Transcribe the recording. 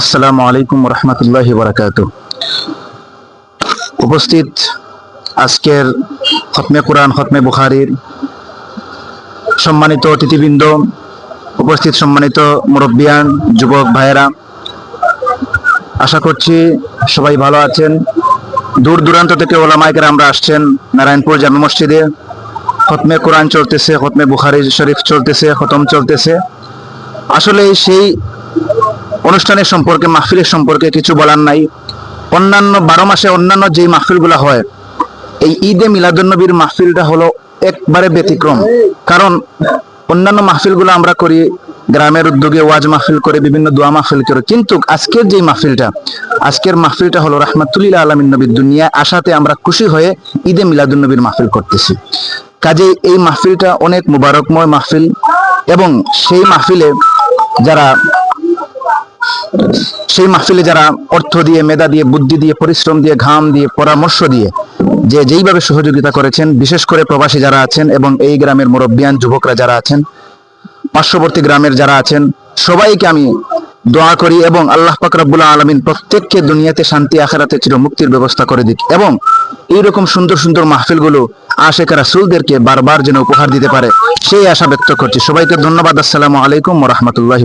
আসসালামু আলাইকুম রহমতুল্লাহ বারাকাত উপস্থিত আজকের খতমে কোরআন, খতমে বুখারির সম্মানিত অতিথিবৃন্দ, উপস্থিত সম্মানিত মুরব্বিয়ান, যুবক ভাইয়েরা, আশা করছি সবাই ভালো আছেন। দূর দূরান্ত থেকে ওলামাইকের আমরা আসছেন নারায়ণপুর জামে মসজিদে। খতমে কোরআন চলতেছে, খতমে বুখারি শরীফ চলতেছে, খতম চলতেছে। আসলে সেই অনুষ্ঠানের সম্পর্কে, মাহফিলের সম্পর্কে কিছু বলার নাই। অন্যান্য বারো মাসে অন্যান্য যেই মাহফিলগুলো হয়, এই ঈদে মিলাদুন্নবীর মাহফিলটা হলো একবারে ব্যতিক্রম। কারণ অন্যান্য মাহফিলগুলো আমরা করি, গ্রামের উদ্যোগে ওয়াজ মাহফিল করে, বিভিন্ন দোয়া মাহফিল করে। কিন্তু আজকের যে মাহফিলটা, আজকের মাহফিলটা হলো রাহমাতুল্লিল্লাহ আলমিন নবীর দুনিয়া, আশাতে আমরা খুশি হয়ে ঈদে মিলাদুন্নবীর মাহফিল করতেছি। কাজে এই মাহফিলটা অনেক মুবারকময় মাহফিল এবং সেই মাহফিলে যারা সেই মাহফিলে যারা অর্থ দিয়ে, মেধা দিয়ে, বুদ্ধি দিয়ে, পরিশ্রম দিয়ে, ঘাম দিয়ে, পরামর্শ দিয়ে যে যেইভাবে সহযোগিতা করেছেন, বিশেষ করে প্রবাসী যারা আছেন এবং এই গ্রামের মুরব্বিয়ান যুবকরা যারা আছেন, পার্শ্ববর্তী গ্রামের যারা আছেন, সবাইকে আমি দোয়া করি এবং আল্লাহ পাক রব্বুল আলমিন প্রত্যেককে দুনিয়াতে শান্তি, আখেরাতে চির মুক্তির ব্যবস্থা করে দিক এবং এইরকম সুন্দর সুন্দর মাহফিলগুলো আশেখ রাসুলদেরকে বারবার যেন উপহার দিতে পারে, সেই আশা ব্যক্ত করছি। সবাইকে ধন্যবাদ। আসসালামু আলাইকুম রহমতুল্লাহ